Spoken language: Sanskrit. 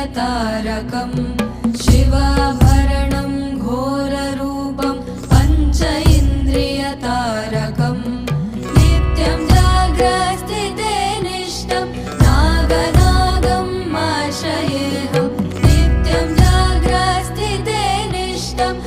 भयतारकं शिवाभरणं घोररूपं पञ्च इन्द्रियतारकम् नित्यं जाग्रस्थिते निष्ठं नागनागं नागनागम् नित्यं जाग्रस्थिते निष्ठम्